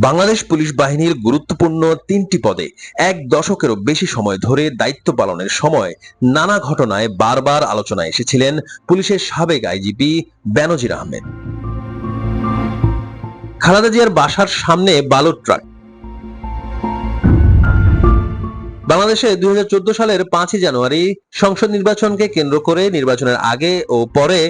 Bangladesh police বাহিনীর গুরুত্বপূর্ণ তিনটি পদে এক দশকেরও বেশি সময় ধরে দায়িত্ব পালনের সময় নানা ঘটনায় বারবার আলোচনায় এসেছিলেন পুলিশের সাবেক আইজিপি বেনজির আহমেদ। খালাদা জিয়ার বাসার সামনে বালুর ট্রাক বাংলাদেশে দুই হাজার চোদ্দ সালের পাঁচই জানুয়ারি সংসদ নির্বাচনকে কেন্দ্র করে নির্বাচনের আগে ও পরে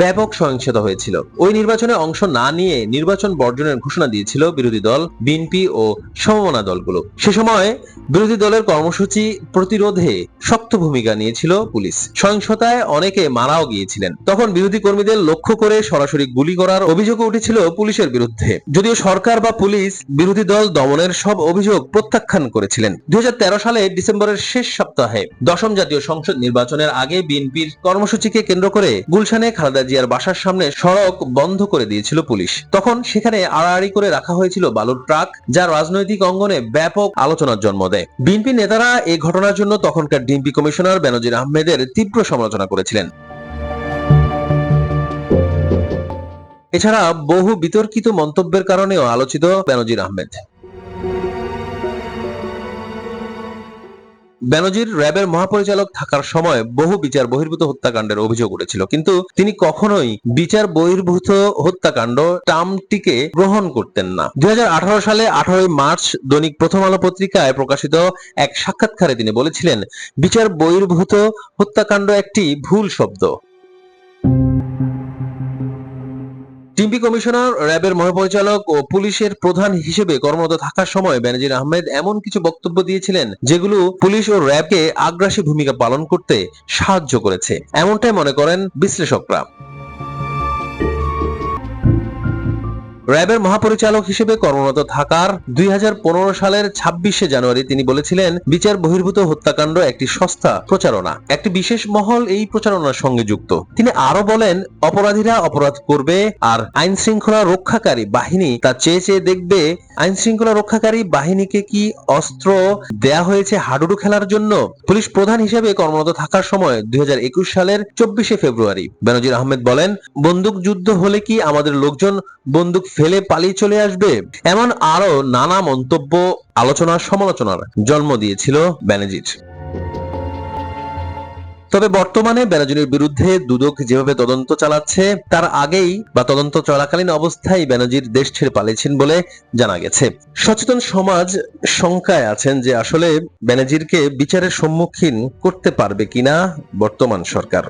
ব্যাপক সহিংসতা হয়েছিল। ওই নির্বাচনে অংশ না নিয়ে নির্বাচন বর্জনের ঘোষণা দিয়েছিল বিরোধী দল, বিএনপি ও সমমনা দলগুলো। সে সময় বিরোধী দলের কর্মসূচি প্রতিরোধে শক্ত ভূমিকা নিয়েছিল পুলিশ। সহিংসতায় অনেকে মারাও গিয়েছিলেন। তখন বিরোধী কর্মীদের লক্ষ্য করে সরাসরি গুলি করার অভিযোগ উঠেছিল পুলিশের বিরুদ্ধে। যদিও সরকার বা পুলিশ বিরোধী দল দমনের সব অভিযোগ প্রত্যাখ্যান করেছিলেন। দুই হাজার তেরো সালে ডিসেম্বরের শেষ সপ্তাহে দশম জাতীয় সংসদ নির্বাচনের আগে বিএনপির কর্মসূচিকে কেন্দ্র করে গুলশানে খালেদা জিয়ার বাসার সামনে সড়ক বন্ধ করে দিয়েছিল পুলিশ। তখন সেখানে আড়াআড়ি করে রাখা হয়েছিল বালুর ট্রাক, যা রাজনৈতিক অঙ্গনে ব্যাপক আলোচনার জন্ম দেয়। বিএনপি নেতারা এই ঘটনার জন্য তখনকার ডিএমপি কমিশনার বেনজির আহমেদের তীব্র সমালোচনা করেছিলেন। এছাড়া বহু বিতর্কিত মন্তব্যের কারণেও আলোচিত বেনজির আহমেদ। বেনজির র্যাবের মহাপরিচালক থাকার সময় বহু বিচার বহির্ভূত হত্যাকাণ্ডের অভিযোগ উঠেছিল। কিন্তু তিনি কখনোই বিচার বহির্ভূত হত্যাকাণ্ড টামটিকে গ্রহণ করতেন না। দুই হাজার আঠারো সালে আঠারোই মার্চ দৈনিক প্রথম আলো পত্রিকায় প্রকাশিত এক সাক্ষাৎকারে তিনি বলেছিলেন, বিচার বহির্ভূত হত্যাকাণ্ড একটি ভুল শব্দ। টিম্পি কমিশনার, র্যাবের মহাপরিচালক ও পুলিশের প্রধান হিসেবে কর্মরত থাকার সময় ব্যানার্জির আহমেদ এমন কিছু বক্তব্য দিয়েছিলেন যেগুলো পুলিশ ও র্যাবকে আগ্রাসী ভূমিকা পালন করতে সাহায্য করেছে। এমনটাই মনে করেন বিশ্লেষকরা। র্যাবের মহাপরিচালক হিসেবে কর্মরত থাকার দুই হাজার পনেরো সালের ছাব্বিশে জানুয়ারি তিনি বলেছিলেন, বিচার বহির্ভূত হত্যাকাণ্ড একটি সস্তা প্রচারণা। একটি বিশেষ মহল এই প্রচারণার সঙ্গে যুক্ত। তিনি আরও বলেন, অপরাধীরা অপরাধ করবে আর আইন শৃঙ্খলা রক্ষাকারী বাহিনী তা চেয়ে চেয়ে দেখবে। আইন শৃঙ্খলা রক্ষাকারী বাহিনীকে কি অস্ত্র দেয়া হয়েছে হাডুডু খেলার জন্য? পুলিশ প্রধান হিসেবে কর্মরত থাকার সময় দুই হাজার একুশ সালের চব্বিশে ফেব্রুয়ারি। বেনজির আহমেদ বলেন বন্দুক যুদ্ধ হলে কি আমাদের লোকজন বন্দুক ফেলে পালিয়ে চলে আসবে? এমন আরও নানা মন্তব্য, আলোচনা, সমালোচনার জন্ম দিয়েছিল বেনজির তবে বর্তমানে বেনাজিরের বিরুদ্ধে দুদক যেভাবে তদন্ত চালাচ্ছে, তার আগেই বা তদন্ত চলাকালীন অবস্থায় ব্যানার্জির দেশ ছেড়ে পালিয়েছেন বলে জানা গেছে। সচেতন সমাজ শঙ্কায় আছেন যে আসলে বেনাজিরকে বিচারের সম্মুখীন করতে পারবে কিনা বর্তমান সরকার।